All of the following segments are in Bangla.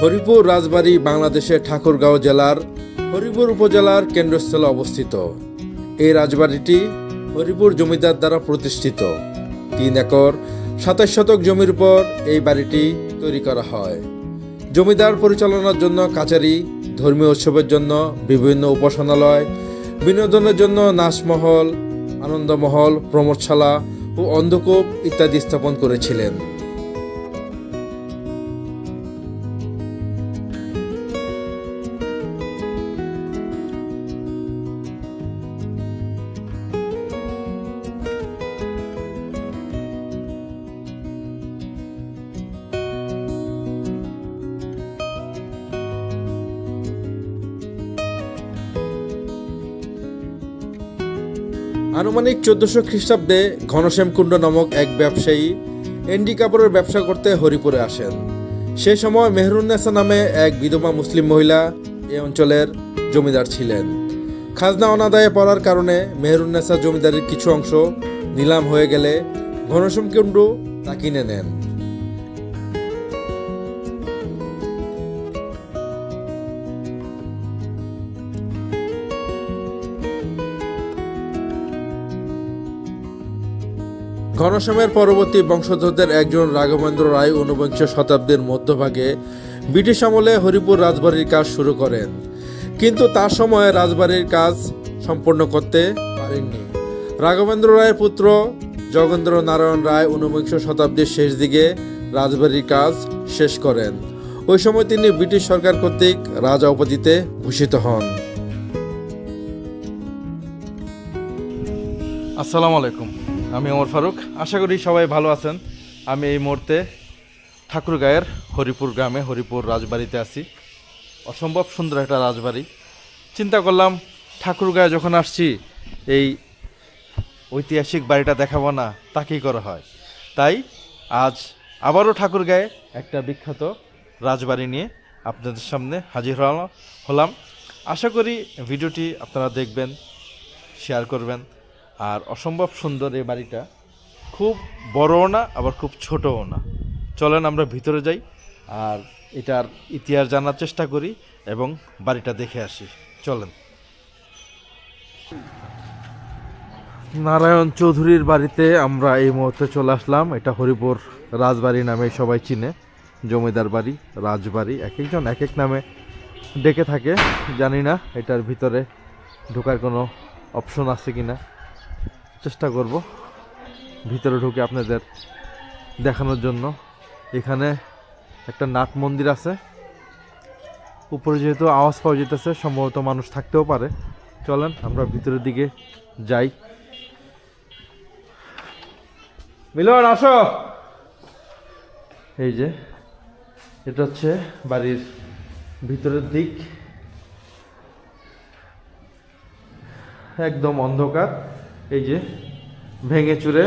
হরিপুর রাজবাড়ী বাংলাদেশের ঠাকুরগাঁও জেলার হরিপুর উপজেলার কেন্দ্রস্থলে অবস্থিত। এই রাজবাড়িটি হরিপুর জমিদার দ্বারা প্রতিষ্ঠিত। তিন একর, সাতাশ শতক জমির উপর এই বাড়িটি তৈরি করা হয়। জমিদার পরিচালনার জন্য কাচারি, ধর্মীয় উৎসবের জন্য বিভিন্ন উপাসনালয়, বিনোদনের জন্য নাচমহল, আনন্দমহল, প্রমোদশালা ও অন্ধকূপ ইত্যাদি স্থাপন করেছিলেন। আনুমানিক চোদ্দশো খ্রিস্টাব্দে ঘনশ্যামকুণ্ড নামক এক ব্যবসায়ী এন্ডি কাপড়ের ব্যবসা করতে হরিপুরে আসেন। সে সময় মেহরুন্নেসা নামে এক বিধবা মুসলিম মহিলা এ অঞ্চলের জমিদার ছিলেন। খাজনা অনাদায়ে পড়ার কারণে মেহরুন্নেসা জমিদারের কিছু অংশ নিলাম হয়ে গেলে ঘনশ্যাম কুণ্ড তা কিনে নেন। ঘনশ্যামের পরবর্তী বংশধরদের একজন রাঘবেন্দ্র রায় ঊনবিংশ শতাব্দীর মধ্যভাগে ব্রিটিশ আমলে হরিপুর রাজবাড়ির কাজ শুরু করেন। কিন্তু তার সময়ে রাজবাড়ির কাজ সম্পন্ন করতে পারেননি। রাঘবেন্দ্র রায়ের পুত্র জগেন্দ্র নারায়ণ রায় ঊনবিংশ শতাব্দীর শেষ দিকে রাজবাড়ির কাজ শেষ করেন। ওই সময় তিনি ব্রিটিশ সরকার কর্তৃক রাজা উপাধিতে ভূষিত হন। আসসালামু আলাইকুম। আমি ওমর ফারুক। আশা করি সবাই ভালো আছেন। আমি এই মুহূর্তে ঠাকুরগাঁয়ের হরিপুর গ্রামে হরিপুর রাজবাড়িতে আছি। অসম্ভব সুন্দর একটা রাজবাড়ি। চিন্তা করলাম ঠাকুরগাঁয়ে যখন আসছি, এই ঐতিহাসিক বাড়িটা দেখাবো না তাকেই করা হয়? তাই আজ আবারও ঠাকুরগাঁয়ে একটা বিখ্যাত রাজবাড়ি নিয়ে আপনাদের সামনে হাজির হলাম হলাম। আশা করি ভিডিওটি আপনারা দেখবেন, শেয়ার করবেন। আর অসম্ভব সুন্দর এই বাড়িটা। খুব বড়ও না, আবার খুব ছোটও না। চলেন আমরা ভিতরে যাই আর এটার ইতিহাস জানার চেষ্টা করি এবং বাড়িটা দেখে আসি। চলেন। নারায়ণ চৌধুরীর বাড়িতে আমরা এই মুহূর্তে চলে আসলাম। এটা হরিপুর রাজবাড়ি নামে সবাই চিনে। জমিদার বাড়ি, রাজবাড়ি, এক একজন এক এক নামে ডেকে থাকে। জানি না এটার ভিতরে ঢোকার কোনো অপশন আছে কি না চেষ্টা করব ভিতরে ঢুকে আপনাদের দেখানোর জন্য। এখানে একটা নাট মন্দির আছে। উপরে যেহেতু আওয়াজ পাওয়া যেতেছে, সম্ভবত মানুষ থাকতেও পারে। চলেন, আমরা ভিতরের দিকে যাই। মিলন, আসো! এই যে, এটা হচ্ছে বাড়ির ভিতরের দিক। একদম অন্ধকার। এই যে ভেঙে চুরে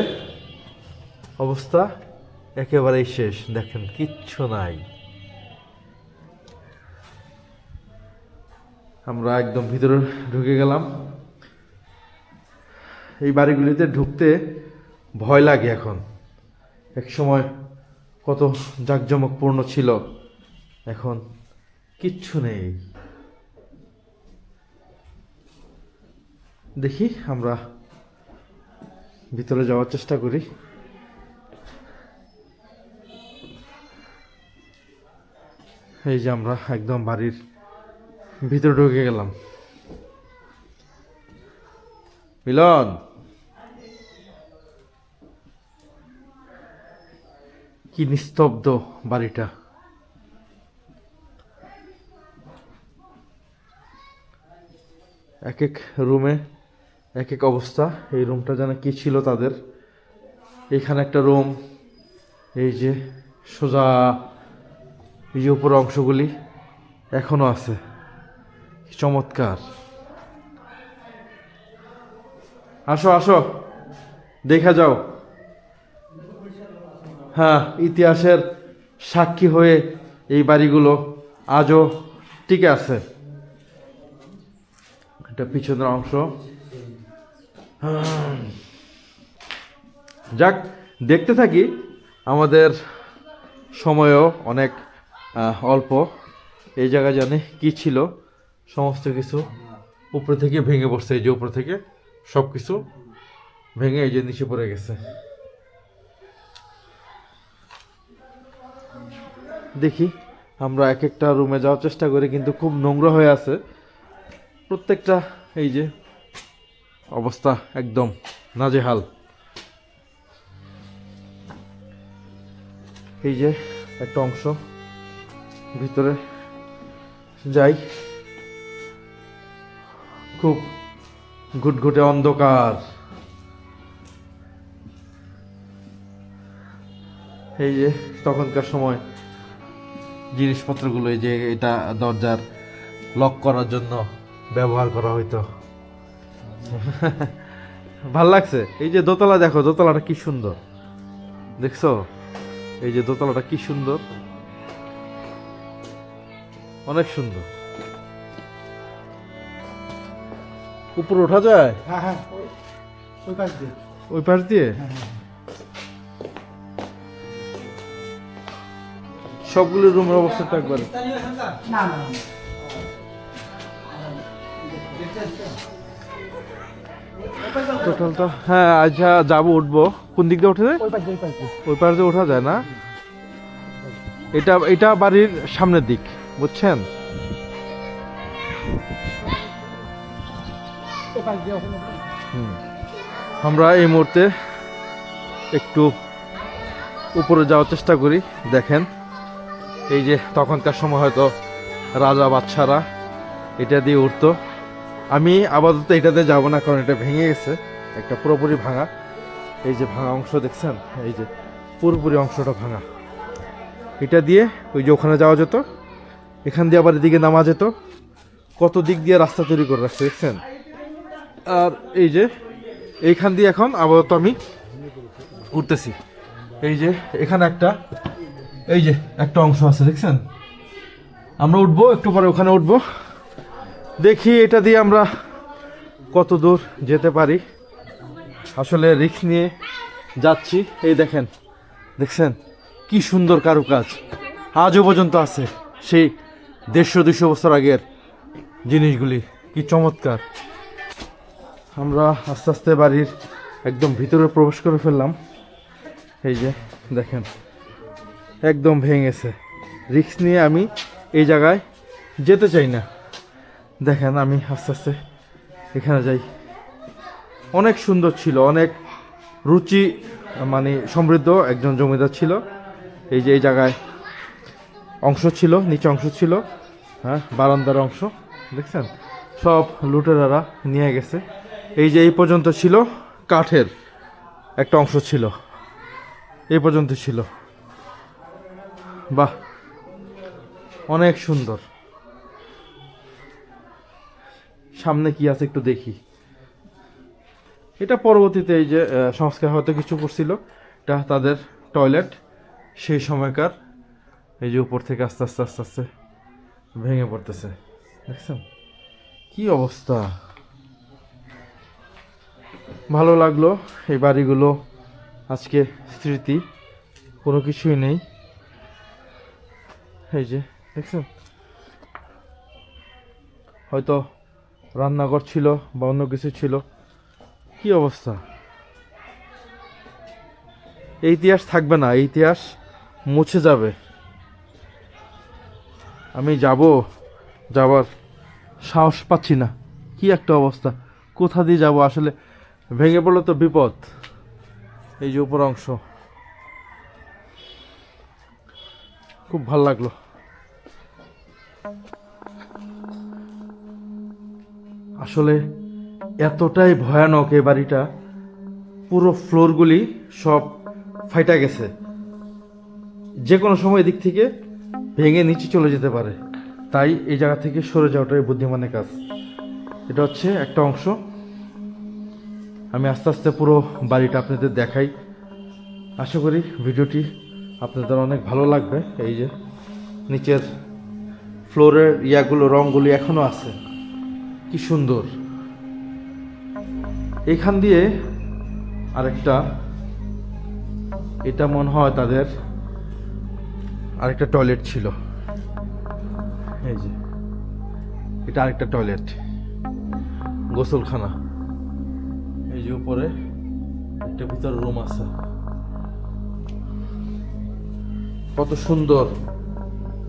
অবস্থা একেবারেই শেষ। দেখেন, কিচ্ছু নাই। আমরা একদম ভিতরে ঢুকে গেলাম। এই বাড়িগুলিতে ঢুকতে ভয় লাগে এখন। এক সময় কত জাঁকজমকপূর্ণ ছিল, এখন কিচ্ছু নেই। দেখি, আমরা ভিতরে যাওয়ার চেষ্টা করি। এই যে আমরা একদম বাড়ির ভিতরে ঢুকে গেলাম। মিলন! কি নিস্তব্ধ বাড়িটা। এক এক রুমে এক এক অবস্থা। এই রুমটা যেন কি ছিল তাদের। এখানে একটা রুম। এই যে সোজা এই যে উপর অংশগুলি এখনও আছে। চমৎকার। আসো আসো। দেখা যাও। হ্যাঁ ইতিহাসের সাক্ষী হয়ে এই বাড়িগুলো আজও টিকে আছে। এটা পিছনের অংশ। যাক, দেখতে থাকি, আমাদের সময়ও অনেক অল্প। এই জায়গায় জানে কি ছিল, সমস্ত কিছু উপরে থেকে ভেঙে পড়ছে, এই যে উপরে থেকে সব কিছু ভেঙে এই যে নিচে পড়ে গেছে। দেখি, আমরা এক একটা রুমে যাওয়ার চেষ্টা করি, কিন্তু খুব নোংরা হয়ে আছে। প্রত্যেকটা, এই যে অবস্থা একদম নাজেহাল। এই যে একটা অংশ ভিতরে যাই। খুব ঘুটঘুটে অন্ধকার। এই যে তখনকার সময় জিনিসপত্রগুলো, এই যে এটা দরজার লক করার জন্য ব্যবহার করা হইতো। ভালো লাগছে? এই যে দোতলা দেখো দোতলাটা কি সুন্দর। দেখছ? এই যে দোতলাটা কি সুন্দর। অনেক সুন্দর। উপরে ওঠা যায়? হ্যাঁ হ্যাঁ ওই- পাশ দিয়ে। ওই পাশ দিয়ে? সবগুলো রুমের অবস্থাটা একবার। না না। টোটালটা হ্যাঁ আচ্ছা যাব উঠবো। কোন দিক দিয়ে উঠে যায় ওই পাশ দিয়ে। ওঠা যায় না? এটা এটা বাড়ির সামনের দিক বুঝছেন। আমরা এই মুহূর্তে একটু উপরে যাওয়ার চেষ্টা করি দেখেন। এই যে তখনকার সময় হয়তো রাজা বাচ্চারা এটা দিয়ে উঠতো। আমি আপাতত এটাতে যাব না, কারণ এটা ভেঙে গেছে। একটা পুরোপুরি ভাঙা। এই যে ভাঙা অংশ দেখছেন? এই যে পুরোপুরি অংশটা ভাঙা। এটা দিয়ে ওই যে ওখানে যাওয়া যেত। এখান দিয়ে আবার এদিকে নামা যেত। কত দিক দিয়ে রাস্তা তৈরি করে রাখছে, দেখছেন? আর এই যে এইখান দিয়ে এখন আপাতত আমি উঠতেছি। এই যে এখানে একটা, এই যে একটা অংশ আছে, দেখছেন? আমরা উঠবো, একটু পরে ওখানে উঠবো। দেখি এটা দিয়ে আমরা কত দূর যেতে পারি। আসলে রিস্ক নিয়ে যাচ্ছি। এই দেখেন, দেখছেন? কি সুন্দর কারুকাজ। আজও পর্যন্ত আছে সেই দেড়শো দুশো বছর আগের জিনিসগুলি। কি চমৎকার। আমরা আস্তে আস্তে বাড়ির একদম ভিতরে প্রবেশ করে ফেললাম। এই যে, দেখেন, একদম ভেঙেছে রিক্স নিয়ে আমি এই জায়গায় যেতে চাই না। দেখেন, আমি আস্তে আস্তে এখানে যাই। অনেক সুন্দর ছিল, অনেক রুচি মানে সমৃদ্ধ একজন জমিদার ছিল। এই যে এই জায়গায় অংশ ছিল, নিচে অংশ ছিল হ্যাঁ বারান্দার অংশ, দেখছেন? সব লুটেরারা নিয়ে গেছে। এই যে এই পর্যন্ত ছিল, কাঠের একটা অংশ ছিল। এই পর্যন্ত ছিল। বাহ! অনেক সুন্দর। সামনে কি আছে একটু দেখি। এটা পরবর্তীতে এই যে সংস্কার হয়তো কিছু করছিল। এটা তাদের টয়লেট, সেই সময়কার এই যে উপর থেকে আস্তে আস্তে আস্তে আস্তে ভেঙে পড়তেছে। দেখছেন? কি অবস্থা? ভালো লাগল এই বাড়িগুলো, আজকে স্মৃতি, কোনো কিছুই নেই। এই যে, দেখছেন? হয়তো রান্নাঘর ছিল বা অন্য কিছু ছিল, কি অবস্থা? এই ইতিহাস থাকবে না, এই ইতিহাস মুছে যাবে। আমি যাব যাবার সাহস পাচ্ছি না। কি একটা অবস্থা, কোথা দিয়ে যাব? আসলে ভেঙে পড়লে তো বিপদ, এই যে উপর অংশ। খুব ভালো লাগল। আসলে এতটাই ভয়ানক এই বাড়িটা, পুরো ফ্লোরগুলি সব ফাইটা গেছে। যে কোনো সময় দিক থেকে ভেঙে নিচে চলে যেতে পারে। তাই এই জায়গা থেকে সরে যাওয়াটাই বুদ্ধিমানের কাজ। এটা হচ্ছে একটা অংশ। আমি আস্তে আস্তে পুরো বাড়িটা আপনাদের দেখাই। আশা করি ভিডিওটি আপনাদের অনেক ভালো লাগবে। এই যে নিচের ফ্লোরের ইয়াগুলো রঙগুলি এখনও আছে। কি সুন্দর। এখান দিয়ে আরেকটা, এটা মনে হয় তাদের আরেকটা টয়লেট ছিল। এই যে, এটা আরেকটা টয়লেট, গোসলখানা। এই যে উপরে একটা ভিতর রুম আছে। কত সুন্দর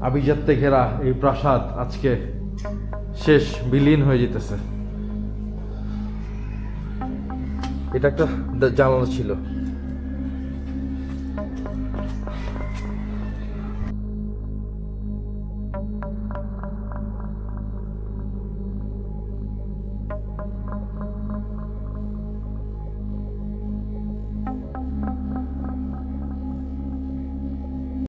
আভিজাত্যে ঘেরা এই প্রাসাদ আজকে। শেষ বিলীন হয়ে যেতেছে। এটা একটা জানানো ছিল।